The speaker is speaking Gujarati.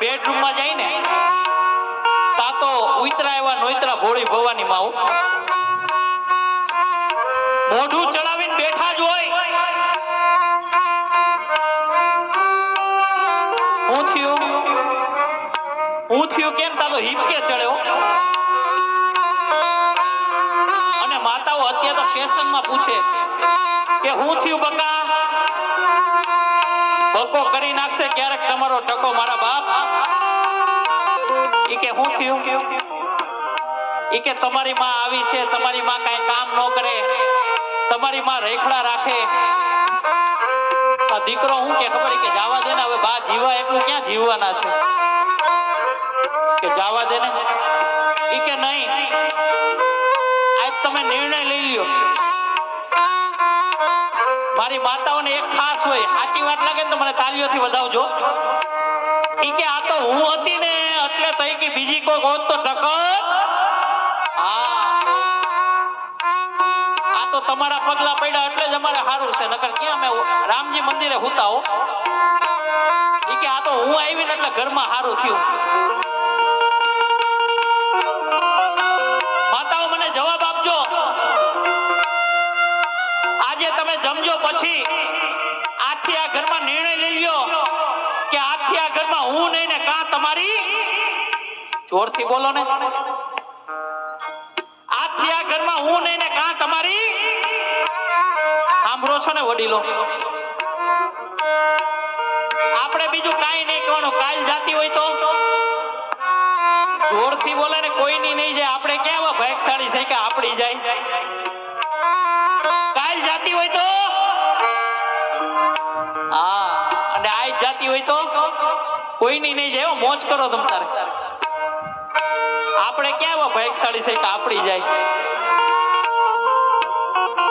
બેડરૂમમાં જાય ને, તા તો ઉતરા એવા નોતરા ભોળી ભવાની માવ. મોઢું ચડાવીને બેઠા જ હોય. હું થયું? હું થયું કેમ? તા તો હિપકે ચડ્યો. અને માતાઓ અત્યારે તો ફેશનમાં પૂછે કે હું થયું બકા? બકો કરી નાખશે ક્યારેક તમારો ટકો મારા બાપ. ઈ કે હું થયું? ઈ કે તમારી માં આવી છે, તમારી માં કાંઈ કામ ન કરે, તમારી માં રેખડા રાખે. આ દીકરો હું કે ખબર કે જાવા દે ને, હવે બા જીવા એટલું ક્યાં જીવવાના છે? કે જાવા દે ને? ઈ કે નહીં. આજ તમે નિર્ણય લઈ લ્યો. મારી માતાઓને એક ખાસ ને મને તાલીઓથી વધાવજો. ઈ કે આ તો હું હતી ને, એટલે થઈ કે બીજી કોઈ હોત તો ટકર તો તમારા પગલા પડ્યા એટલે જ અમારે સારું છે. નકર ક્યાં અમે રામજી મંદિરે હુતા હો. ઈ કે આ તો હું આવીને એટલે ઘરમાં સારું થયું. માતાઓ, મને જવાબ આપજો. આજે તમે જમજો પછી. આજથી આ ઘરમાં નિર્ણય લઈ લ્યો કે આજથી આ ઘરમાં હું નહીં ને કાં તમારી? જોરથી બોલો ને. આજથી આ ઘરમાં હું નહીં ને કા તમારી? સાંભળો છો ને વડીલો. આપણે બીજું કાંઈ નહીં કહેવાનું. કાલ જાતી હોય તો? જોરથી બોલે ને કોઈની નહીં જાય. આપણે ક્યાં ભાગશાળી છે કે આપડી જાય? જાતી હોય તો કોઈની નહીં જાય મોજ કરો તમ તારે. આપણે ક્યાં ભયશાળી છે આપડી જાય?